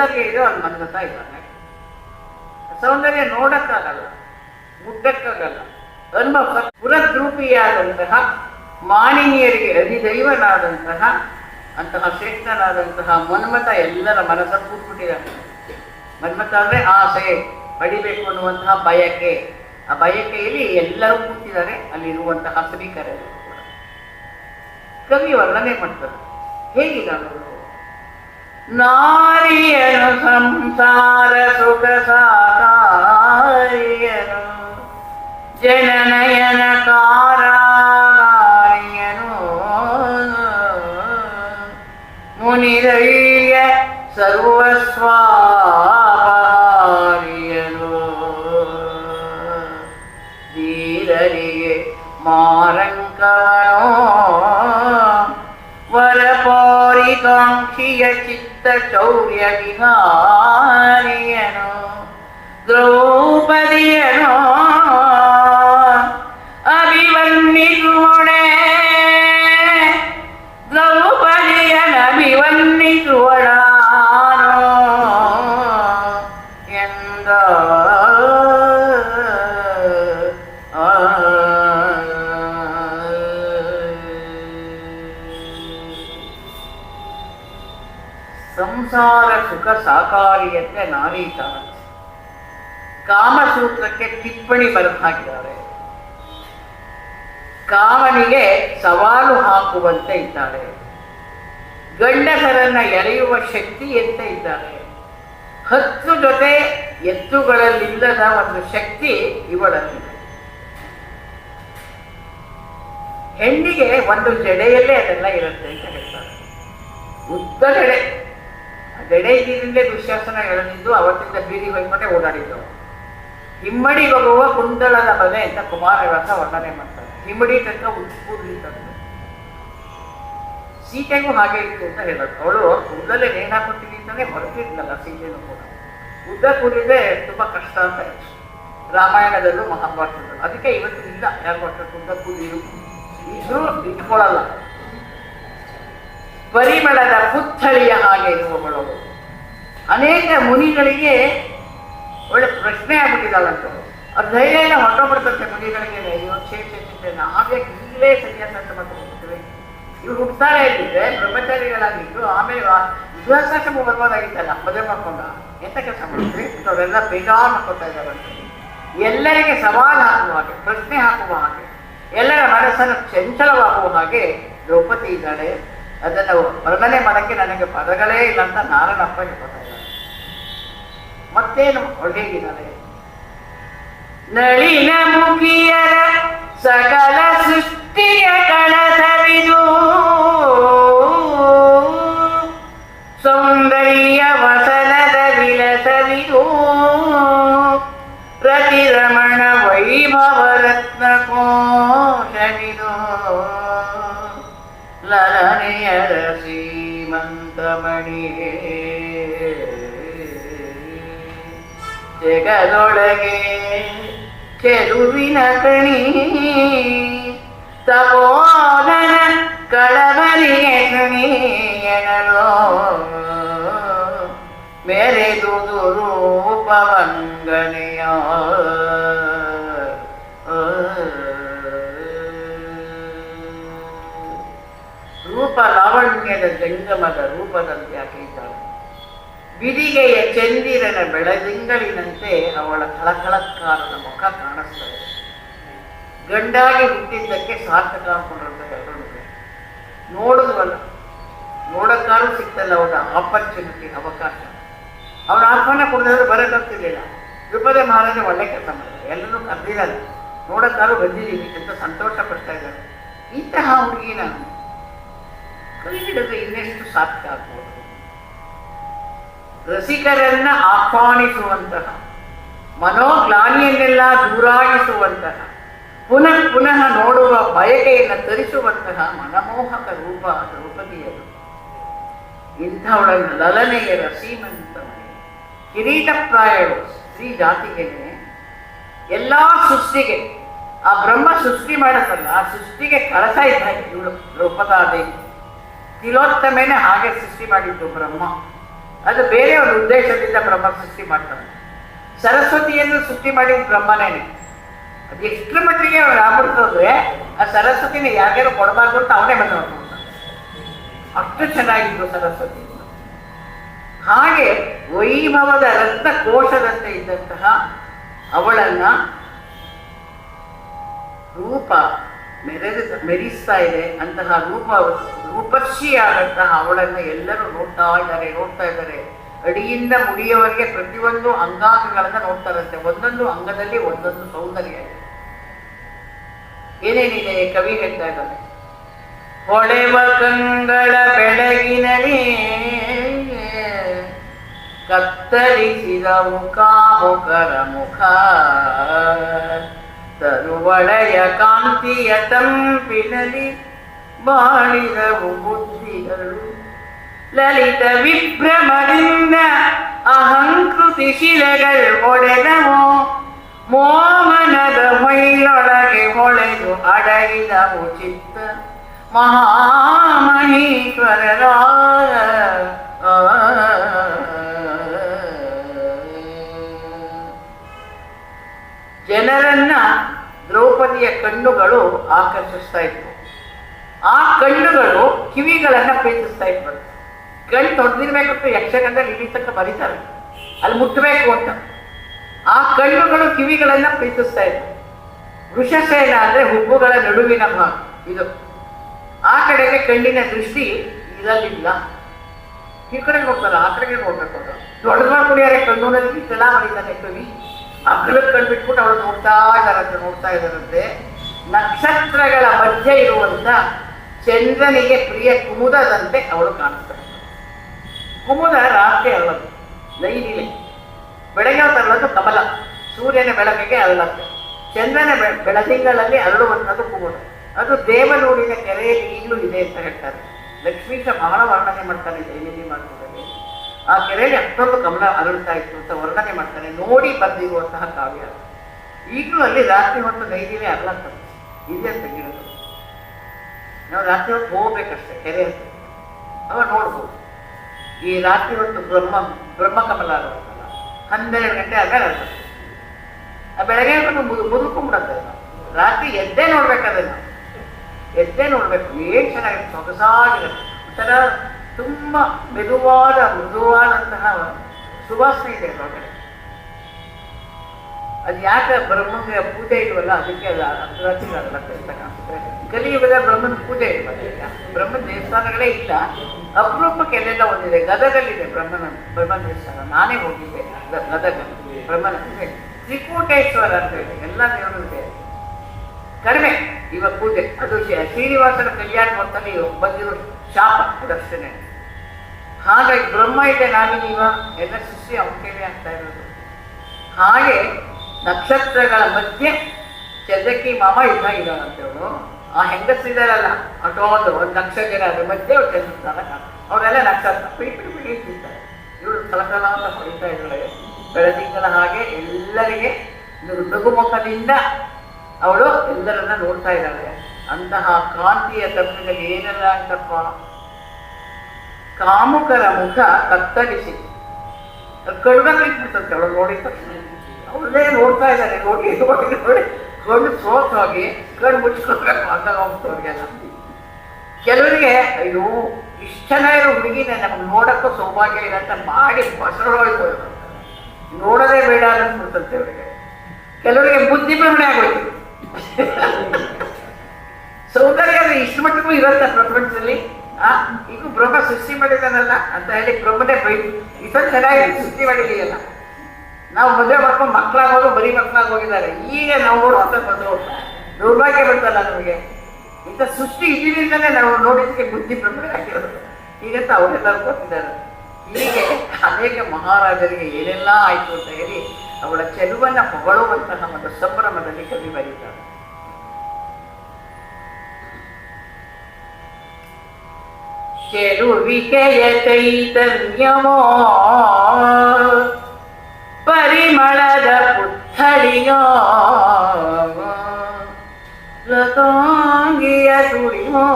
ಸೌಂದರ್ಯ ಇದೆಯೋ ಅಲ್ಲಿ ಮಲಗುತ್ತಾ ಇದ್ದಾನೆ ಸೌಂದರ್ಯ ನೋಡಕ್ಕಾಗಲ್ಲ ಮುಟ್ಟಕ್ಕಾಗಲ್ಲ ಅನುಭವ ಪುರದ್ರೂಪಿಯಾದಂತಹ ಮಾನಿನಿಯರಿಗೆ ಅಧಿದೈವನಾದಂತಹ, ಅಂತಹ ಶ್ರೇಷ್ಠನಾದಂತಹ ಮನ್ಮತ ಎಲ್ಲರ ಮನಸ್ಸ ಕೂತ್ಬಿಟ್ಟಿದ್ದಾನೆ ಮನ್ಮತ ಅಂದ್ರೆ ಆಸೆ, ಪಡಿಬೇಕು ಅನ್ನುವಂತಹ ಬಯಕೆ. ಆ ಬಯಕೆಯಲ್ಲಿ ಎಲ್ಲರೂ ಕೂತಿದ್ದಾರೆ, ಅಲ್ಲಿರುವಂತಹ ಸ್ವೀಕಾರ ಕವಿ ವರ್ಣನೆ ಮಾಡ್ತಾರೆ. ಹೇಗಿದ್ದಾನವರು നാരിയനു സംസാര സുഖസാകാരിയനു ജനനയനകാരാകാരിയനു മുനിരയ്യ സർവസ്വാപാരിയനു ധീരരിയെ മാറങ്കവനോ വരപോരി കാക്ഷിയ ചിത്ത ശൗര്യ വിഹാരിയനോ ദ്രൗപതിയനോ ಸಾಕಾರಿಯಂತೆ ನಾರೀತಾನ ಕಾಮಸೂತ್ರಕ್ಕೆ ಟಿಪ್ಪಣಿ ಬರೆದು ಹಾಕಿದ್ದಾರೆ. ಕಾಮನಿಗೆ ಸವಾಲು ಹಾಕುವಂತೆ ಇದ್ದಾರೆ. ಗಂಡಸರನ್ನ ಎಳೆಯುವ ಶಕ್ತಿ ಅಂತ ಇದ್ದಾರೆ. ಹತ್ತು ಜೊತೆ ಎತ್ತುಗಳಲ್ಲಿಲ್ಲದ ಒಂದು ಶಕ್ತಿ ಇವಳಲ್ಲಿದೆ ಹೆಣ್ಣಿಗೆ ಒಂದು ಜಡೆಯಲ್ಲೇ ಅದೆಲ್ಲ ಇರುತ್ತೆ ಅಂತ ಹೇಳ್ತಾರೆ. ಉದ್ದ ಜಡೆ. ಇದ್ದಿದ್ರಿಂದಲೇ ದುಶ್ಯಾಸನ ಎಳೆದಿದ್ದು ಅವತ್ತಿಂದ ಬೀದಿ ಹೊಯ್ಕೊಂಡೆ ಓಡಾಡಿದ್ದು. ಹಿಮ್ಮಡಿ ಬಗುವ ಕುಂದಳದ ಬಲೆ ಅಂತ ಕುಮಾರವ್ಯಾಸ ವರ್ಣನೆ ಮಾಡ್ತಾರೆ. ಹಿಮ್ಮಡಿ ತನಕ ಉತ್ಪೂರ್ಲಿ ತಂದು ಸೀತೆಗೂ ಹಾಗೆ ಇತ್ತು ಅಂತ ಹೇಳೋದು. ಅವಳು ಕೂದಲೇ ನೇಣು ಹಾಕೊತೀನಿ ಅಂತಾನೆ ಹೊರಟಿದ್ಲಲ್ಲ ಸೀತೆನೂ ಕೂಡ. ಉದ್ದ ಕೂರಿದೆ ತುಂಬಾ ಕಷ್ಟ ಅಂತ ರಾಮಾಯಣದಲ್ಲೂ ಮಹಾಭಾರತದಲ್ಲೂ. ಅದಕ್ಕೆ ಇವತ್ತು ಇಲ್ಲ. ಯಾರು ಉದ್ದ ಕೂದಲು ಇದ್ರೂ ಇಟ್ಕೊಳ್ಳಲ್ಲ. ಪರಿಮಳದ ಪುತ್ಥಳಿಯ ಹಾಗೆ ಇರುವವಳು ಅನೇಕ ಮುನಿಗಳಿಗೆ ಒಳ್ಳೆ ಪ್ರಶ್ನೆ ಆಗ್ಬಿಟ್ಟಿದ್ದಾಳಂತ. ಅವ್ರ ಧೈರ್ಯ ಹೊರಟೋಗ್ಬಿಡ್ತಂತೆ ಮುನಿಗಳಿಗೆ. ಅಯ್ಯೋ, ಛೇ ನಾವೇ ಈಗಲೇ ಅಂತ ಮಾಡ್ಕೊಂಡ್ಬಿಡ್ತೀವಿ ಇವ್ರು ಹುಟ್ಟಾರೆ ಇದ್ದಿದ್ರೆ ಬ್ರಹ್ಮಚಾರಿಗಳಾಗಿದ್ದು ಆಮೇಲೆ ವಿದ್ಯಾಸಾಶ್ರಮ ಬರ್ಬೋದಾಗಿತ್ತಲ್ಲ, ಮದುವೆ ಮಾಡ್ಕೊಂಡ ಎಂತ ಕೆಲಸ ಮಾಡಿದ್ರಿ ಅವರೆಲ್ಲ ಬೇಜಾರು ಮಾಡ್ಕೊತಾ ಇದ್ದಾರಂತೆ ಎಲ್ಲರಿಗೆ ಸವಾಲು ಹಾಕುವ ಹಾಗೆ, ಪ್ರಶ್ನೆ ಹಾಕುವ ಹಾಗೆ, ಎಲ್ಲರ ಮನಸ್ಸನ್ನು ಚಂಚಲವಾಗುವ ಹಾಗೆ ದ್ರೌಪದಿ ಇದ್ದಾಳೆ. ಅದನ್ನು ವರ್ಣನೆ ಮಾಡಕ್ಕೆ ನನಗೆ ಪದಗಳೇ ಇಲ್ಲ ಅಂತ ನಾರಾಯಣಪ್ಪ ಹೇಳ್ಕೊತಾ ಮತ್ತೇನು ಒಳ್ಳೆಗಿದ್ದಾರೆ? ನಳಿನ ಮುಖಿಯರ ಸಕಲ ಸೃಷ್ಟಿಯ ಕಳಸವಿದು. ಲಲನೆಯರ ಶ್ರೀಮಂತಮಣಿಗೆ ಜಗದೊಳಗೆ ಚೆಲುವಿನ ಕಣಿ. ತಪೋಧನ ಕಳವಲಿಗೆ ಕಣಿ ಎಣಲೋ ಮೆರೆದುದು ರೂಪವಂಗನೆಯ ರೂಪ ಲಾವಣ್ಯದ ಜಂಗಮದ ರೂಪದಂತೆ ಆಕೆಯಿದ್ದಾಳೆ ಬಿದಿಗೆಯ ಚಂದಿರನ ಬೆಳದಿಂಗಳಿನಂತೆ ಅವಳ ಕಳಕಳಕಾರದ ಮುಖ ಕಾಣಿಸ್ತದೆ. ಗಂಡಾಗಿ ಹುಟ್ಟಿದ್ದಕ್ಕೆ ಸಾರ್ಥಕ ಅಂತ ಎಲ್ಲರೂ ನೋಡಿದ್ವಲ್ಲ ನೋಡಕ್ಕಾದ್ರೂ ಸಿಕ್ತಲ್ಲ ಅವನ ಆಪರ್ಚುನಿಟಿ, ಅವಕಾಶ. ಅವನ ಆಹ್ವಾನ ಕೊಡದಿದ್ರೆ ಬರೋಕ್ಕಾಗ್ತಿರ್ಲಿಲ್ಲ ದ್ರುಪದಿ ಮಹಾರಾಜ ಒಳ್ಳೆ ಕೆಲಸ ಮಾಡಿದ್ರು, ಎಲ್ಲರೂ ಕರೆದಿರಲ್ಲ ನೋಡಕ್ಕಾದ್ರೂ ಬಂದಿದ್ದೀವಿ ಅಂತ ಸಂತೋಷ ಪಡ್ತಾ ಇದ್ದಾರೆ. ಇಂತಹ ಹುಡುಗಿ ನಾನು. ಕೈ ಇನ್ನೆಷ್ಟು ಸಾಧ್ಯ ಆಗ್ಬೋದು. ರಸಿಕರನ್ನ ಆಹ್ವಾನಿಸುವಂತಹ, ಮನೋಗ್ಲಾನಿಯನ್ನೆಲ್ಲ ದೂರಾಗಿಸುವಂತಹ, ಪುನಃ ಪುನಃ ನೋಡುವ ಬಯಕೆಯನ್ನು ತರಿಸುವಂತಹ ಮನಮೋಹಕ ರೂಪ ದ್ರೌಪದಿಯರು ಇಂಥವಳನ್ನು ಲಲನೆಯರ ಶ್ರೀಮಂತ ಕಿರೀಟಪ್ರಾಯರು ಸ್ತ್ರೀ ಜಾತಿಗೆ ಎಲ್ಲ ಸೃಷ್ಟಿಗೆ, ಆ ಬ್ರಹ್ಮ ಸೃಷ್ಟಿ ಮಾಡತ್ತಲ್ಲ, ಆ ಸೃಷ್ಟಿಗೆ ಕಳಸ ಇದ್ದ ಇವಳು ದ್ರೌಪದಾದೇವಿ. ತಿಲೋತ್ತಮೇನೆ ಹಾಗೆ ಸೃಷ್ಟಿ ಮಾಡಿದ್ದು ಬ್ರಹ್ಮ. ಅದು ಬೇರೆ ಒಂದು ಉದ್ದೇಶದಿಂದ ಬ್ರಹ್ಮ ಸೃಷ್ಟಿ ಮಾಡ್ತಾನೆ ಸರಸ್ವತಿಯನ್ನು ಸೃಷ್ಟಿ ಮಾಡಿದ ಬ್ರಹ್ಮನೇನೆ. ಅದು ಎಷ್ಟರ ಮಟ್ಟಿಗೆ ಅವ್ರು ಅಂದ್ರೆ ಆ ಸರಸ್ವತಿನ ಯಾರ್ಯಾರು ಕೊಡಬಾರ್ದು ಅಂತ ಅವನೇ ಬಂದು ಅಷ್ಟು ಚೆನ್ನಾಗಿತ್ತು ಸರಸ್ವತಿ. ಹಾಗೆ ವೈಭವದ ರತ್ನ ಕೋಶದಂತೆ ಇದ್ದಂತಹ ಅವಳನ್ನ ರೂಪ ಮೆರೆದ ಮೆರಿಸ್ತಾ ಇದೆ. ಅಂತಹ ರೂಪ ರೂಪರ್ಷಿಯಾದಂತಹ ಅವಳನ್ನ ಎಲ್ಲರೂ ನೋಡ್ತಾ ಇದ್ದಾರೆ ನೋಡ್ತಾ ಇದ್ದಾರೆ. ಅಡಿಯಿಂದ ಮುಡಿಯವರೆಗೆ ಪ್ರತಿಯೊಂದು ಅಂಗಾಂಗಗಳನ್ನ ನೋಡ್ತಾರಂತೆ ಒಂದೊಂದು ಅಂಗದಲ್ಲಿ ಒಂದೊಂದು ಸೌಂದರ್ಯ ಇದೆ. ಏನೇನಿದೆ? ಕವಿ ಹೇಳ್ತಾ ಇದ್ದಾನೆ. ಹೊಳೆವ ಕಂಗಳ ಬೆಳಗಿನಲ್ಲಿ ಕತ್ತರಿಸಿದ ಮುಖಾಮುಖರ ಮುಖ. ತರುವಳೆಯ ಕಾಂತಿಯ ತಂಪಿನಲ್ಲಿ ಬಾಳಿದವು ಬುದ್ಧಿಗಳು. ಲಲಿತ ವಿಭ್ರಮದಿಂದ ಅಹಂಕೃತಿ ಶಿಲೆಗಳು ಒಡೆದವು. ಮೋಮನದ ಹೊಯ್ಯೊಳಗೆ ಹೊಳೆದು ಅಡಗಿದವು ಚಿತ್ತ. ಮಹಾಮಹೀಶ್ವರರ ಜನರನ್ನ ದ್ರೌಪದಿಯ ಕಣ್ಣುಗಳು ಆಕರ್ಷಿಸ್ತಾ ಇದ್ವು ಆ ಕಣ್ಣುಗಳು ಕಿವಿಗಳನ್ನ ಪ್ರೀತಿಸ್ತಾ ಇದ್ರು ಕಣ್ಣು ತೊಡೆದಿರ್ಬೇಕಂತ ಯಕ್ಷಗಂಧದಲ್ಲಿ ಇಲ್ಲಿ ಬರೀತಾರೆ. ಅಲ್ಲಿ ಮುಟ್ಟಬೇಕು ಅಂತ. ಆ ಕಣ್ಣುಗಳು ಕಿವಿಗಳನ್ನ ಪ್ರೀತಿಸ್ತಾ ಇದ್ರು ವೃಷಸೇನ ಅಂದ್ರೆ ಹುಬ್ಬುಗಳ ನಡುವಿನ ಭಾಗ ಇದು. ಆ ಕಡೆಗೆ ಕಣ್ಣಿನ ದೃಷ್ಟಿ ಇರಲಿಲ್ಲ. ಈ ಕಡೆಗೆ ನೋಡ್ತಾರ, ಆ ಕಡೆಗೆ ನೋಡ್ಬೇಕು ಅಂತ. ದೊಡ್ಡ ಕುಡಿಯಾರೆ ಕಣ್ಣು ಇಷ್ಟೆಲ್ಲ ಮಾಡಿದ್ದಾನೆ ಕವಿ. ಅಗ್ಲದ ಕಣ್ಣು ಬಿಟ್ಬಿಟ್ಟು ಅವಳು ನೋಡ್ತಾ ಇದ್ದಾರಂತೆ ನೋಡ್ತಾ ಇದ್ದಾರಂತೆ. ನಕ್ಷತ್ರಗಳ ಮಧ್ಯೆ ಇರುವಂತ ಚಂದ್ರನಿಗೆ ಪ್ರಿಯ ಕುಮುದದಂತೆ ಅವಳು ಕಾಣುತ್ತಾಳೆ ಕುಮುದ ರಾತ್ರಿ ಅಲ್ಲದು, ನೈದಿಲೆ. ಬೆಳಗ್ಗೆ ಅಲ್ಲದು ಕಮಲ, ಸೂರ್ಯನ ಬೆಳಕಿಗೆ ಅಲ್ಲದ್ದು. ಚಂದ್ರನ ಬೆಳದಿಂಗಳಲ್ಲಿ ಅರಳುವಂಥದ್ದು ಕುಮುದ. ಅದು ದೇವನೂರಿನ ಕೆರೆಯಲ್ಲಿ ಈಗಲೂ ಇದೆ ಅಂತ ಹೇಳ್ತಾರೆ. ಲಕ್ಷ್ಮೀಶ ಬಹಳ ವರ್ಣನೆ ಮಾಡ್ತಾನೆ ಜೈನಿಧಿ ಮಾಡ್ತಾರೆ ಆ ಕೆರೆಯಲ್ಲಿ ಅಷ್ಟೊಂದು ಕಮಲ ಅರಳುತ್ತಾ ಇತ್ತು ಅಂತ ವರ್ಣನೆ ಮಾಡ್ತಾನೆ. ನೋಡಿ ಬಂದಿರುವಂತಹ ಕಾವ್ಯ. ಈಗಲೂ ಅಲ್ಲಿ ರಾತ್ರಿ ಹೊತ್ತು ನೈದಿಲೆ ಅರಳತ್ತದೆ. ಇದೆ ಅಂತ ಗಿಡಗಳು ನಾವು ರಾತ್ರಿ ಹೊತ್ತು ಹೋಗ್ಬೇಕಷ್ಟೇ, ಕೆರೆ ಅವಾಗ ನೋಡ್ಬೋದು. ಈ ರಾತ್ರಿ ಹೊತ್ತು ಬ್ರಹ್ಮ ಬ್ರಹ್ಮ ಕಮಲ ಆಗುತ್ತಲ್ಲ ಹನ್ನೆರಡು ಗಂಟೆ ಅರಳುತ್ತೆ ಆ ಬೆಳಗ್ಗೆ ಮುದು, ಮುದುಕೊಂಡ್ಬಿಡತ್ತೆ. ರಾತ್ರಿ ಎದ್ದೇ ನೋಡ್ಬೇಕಾದ್ರೆ ಎದ್ದೇ ನೋಡ್ಬೇಕು, ಏನ್ ಚೆನ್ನಾಗಿರುತ್ತೆ, ಸೊಗಸಾಗಿರುತ್ತೆ. ಒಂಥರ ತುಂಬಾ ಮೆದುವಾದ, ಮೃದುವಾದಂತಹ ಸುವಾಸನೆ ಇದೆ ಒಳಗಡೆ ಅದು ಯಾಕೆ ಬ್ರಹ್ಮನಿಗೆ ಪೂಜೆ ಇಲ್ವಲ್ಲ, ಅದಕ್ಕೆ ಅದು ಅರ್ಧರಾತ್ರಿ ಆಗಲತ್ತೆ ಅಂತ ಕಾಣಿಸುತ್ತೆ ಕಲಿಯುಗದ ಬ್ರಹ್ಮನ ಪೂಜೆ ಇಲ್ವಲ್ಲ ಬ್ರಹ್ಮನ ದೇವಸ್ಥಾನಗಳೇ ಇಲ್ಲ. ಅಪರೂಪಕ್ಕೆ ಎಲ್ಲೆಲ್ಲ ಒಂದಿದೆ. ಗದಗಲ್ಲಿದೆ ಬ್ರಹ್ಮನ ಬ್ರಹ್ಮ ದೇವಸ್ಥಾನ. ನಾನೇ ಹೋಗಿದ್ದೆ ಗದಗ, ಬ್ರಹ್ಮನ ತ್ರಿಕೂಟೇಶ್ವರ ಅಂತ ಹೇಳಿ ಎಲ್ಲ ದೇವರು ಇದೆ. ಕಡಿಮೆ ಇವಾಗ ಪೂಜೆ. ಅದು ಶ್ರೀ- ಶ್ರೀನಿವಾಸನ ಕಲ್ಯಾಣ ಮೊತ್ತಲ್ಲಿ ಬಂದಿರೋ ಶಾಪ ದರ್ಶನೆ ಹಾಗಾಗಿ ಬ್ರಹ್ಮ ಇದೆ ನಾವಿನೀವ ಎಲ್ಲ ಸೃಷ್ಟಿ ಅವಕೇವೆ ಅಂತ ಇರೋದು. ಹಾಗೆ ನಕ್ಷತ್ರಗಳ ಮಧ್ಯೆ ಚದಕಿ ಮಾಮ ಯುದ್ಧ ಇದ್ದಾನಂತೇಳು ಆ ಹೆಂಗಸಿದಾರಲ್ಲ ಅಟೋದು ಒಂದು ಲಕ್ಷ ಜನ ಅದ್ರ ಮಧ್ಯೆ ಚಂದ್ರ ಅವರೆಲ್ಲ ನಕ್ಷತ್ರ, ಪಿಡಿ ಪಿಡಿ ಪಿಡಿ ಕಲಕಲ ಅಂತ ಹೊಡಿತಾ ಇದ್ದಾಳೆ ಬೆಳದಿಂಗಳ ಹಾಗೆ ಎಲ್ಲರಿಗೆ ನಗು- ನಗುಮುಖದಿಂದ ಅವಳು ಎಲ್ಲರನ್ನ ನೋಡ್ತಾ ಇದ್ದಾಳೆ. ಅಂತಹ ಕಾಂತಿಯ ತಪ್ಪಿನಲ್ಲಿ ಏನೆಲ್ಲ ಅಂತಪ್ಪ? ಕಾಮುಕರ ಮುಖ ಕತ್ತರಿಸಿ. ಕಡ್ಗಕ್ಕಿಟ್ಬಿಡ್ತಂತೆ ಅವಳು ನೋಡಿದ ತಕ್ಷಣ. ಅವಳೇ ನೋಡ್ತಾ ಇದ್ದಾರೆ ನೋಡಿ ನೋಡಿ ನೋಡಿ. ಕಣ್ಣು ಸೋತ್ ಹೋಗಿ ಕಣ್ಣು ಮುಚ್ಕೊಳ್ಬೇಕು ಅಂತ ಹೋಗ್ತವ್ರಿಗೆಲ್ಲ ಕೆಲವರಿಗೆ, ಅಯ್ಯೋ, ಇಷ್ಟ ಇರೋ ಹುಡುಗಿನ ನಮ್ಗೆ ನೋಡೋಕ್ಕೂ ಸೌಭಾಗ್ಯ ಇಲ್ಲ ಅಂತ ಮಾಡಿ ಬಸರೋಯ್ತು ನೋಡೋದೇ ಬೇಡ ಅನ್ಸ್ಬಿಡ್ತಂತೆ ಅವರಿಗೆ. ಕೆಲವರಿಗೆ ಬುದ್ಧಿ ಭ್ರಮಣೆ ಆಗೋಯ್ತು. ಸೌಂದರ್ಯ ಇಷ್ಟು ಮಟ್ಟಿಗೂ ಇರುತ್ತೆ ಪ್ರಪಂಚದಲ್ಲಿ ಆ, ಈಗ ಬ್ರಹ್ಮ ಸೃಷ್ಟಿ ಮಾಡಿದಾನಲ್ಲ ಅಂತ ಹೇಳಿ ಬ್ರಹ್ಮನೇ ಬೈ ಇದೊಂದು ಚೆನ್ನಾಗಿ ಸೃಷ್ಟಿ ಮಾಡಿದೆಯಲ್ಲ ನಾವು ಮದುವೆ ಮಾಡ್ಕೊಂಡು ಮಕ್ಕಳಾಗೋದು, ಬರೀ ಮಕ್ಕಳಾಗಿ ಹೋಗಿದ್ದಾರೆ. ಈಗ ನಾವು ನೋಡುವಂತ ಬಂದು ದೌರ್ಭಾಗ್ಯ ಬರ್ತಲ್ಲ ನಮಗೆ. ಇಂಥ ಸೃಷ್ಟಿ ಇದರಿಂದಲೇ ನಾವು ನೋಡಿದ್ದಕ್ಕೆ ಬುದ್ಧಿ ಪ್ರಮಾಣ ಆಗಿರೋದು ಈಗಂತ ಅವರೆಲ್ಲರೂ ಗೊತ್ತಿದ್ದಾರೆ. ಹೀಗೆ ಅನೇಕ ಮಹಾರಾಜರಿಗೆ ಏನೆಲ್ಲ ಆಯ್ತು ಅಂತ ಹೇಳಿ ಅವಳ ಚೆಲುವನ್ನು ಹೊಗಳುವಂತಹ ಒಂದು ಸಂಭ್ರಮದಲ್ಲಿ ಕವಿ ಬರೀತಾರೆ ಚೆಲುವಿಕೆಯ ಚೈತನ್ಯವೋ ಪರಿಮಳದ ಪುತ್ಥಳಿಯ ಲತಾಂಗಿಯ ಸುರಿಯೋ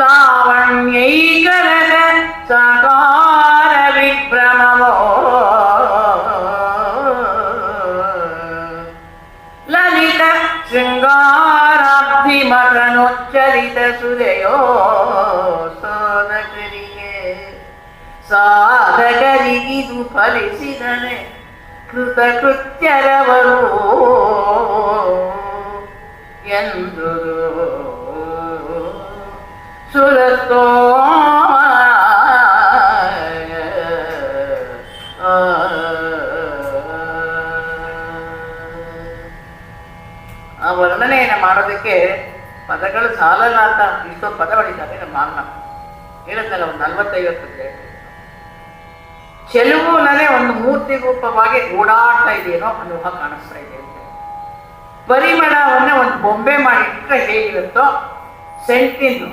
ಲಾವಣ್ಯೈಕರದ ಸಾಕಾರ ವಿಭ್ರಮವೋ ಲಲಿತ ಶೃಂಗಾರಾಬ್ಧಿ ಮಗನೋಚ್ಚರಿತ ಸುರೆಯೋ ಸಾಧಕರಿಗಿದು ಫಲಿಸಿದನೆ. ಕೃತಕೃತ್ಯರವರು ಎಂದು ಸುರತೋ ಆ ವರ್ಣನೆಯನ್ನು ಮಾಡೋದಕ್ಕೆ ಪದಗಳು ಸಾಲಲ್ಲ ಅಂತ ಇಷ್ಟೊಂದು ಪದ ಹೊಡಿತಾರೆ ನಮ್ಮ ಅಣ್ಣ ಹೇಳುತ್ತಲ್ಲ, ಒಂದು ನಲ್ವತ್ತೈವತ್ತು ನನೆ ಒಂದು ಮೂರ್ತಿ ರೂಪವಾಗಿ ಓಡಾಡ್ತಾ ಇದೆಯೇನೋ ಅನುಭವ ಕಾಣಿಸ್ತಾ ಇದೆ ಅಂತ. ಪರಿಮಳವನ್ನ ಒಂದು ಬೊಂಬೆ ಮಾಡಿಟ್ರೆ ಹೇಗಿರುತ್ತೋ ಸೆಂಟಿಂದು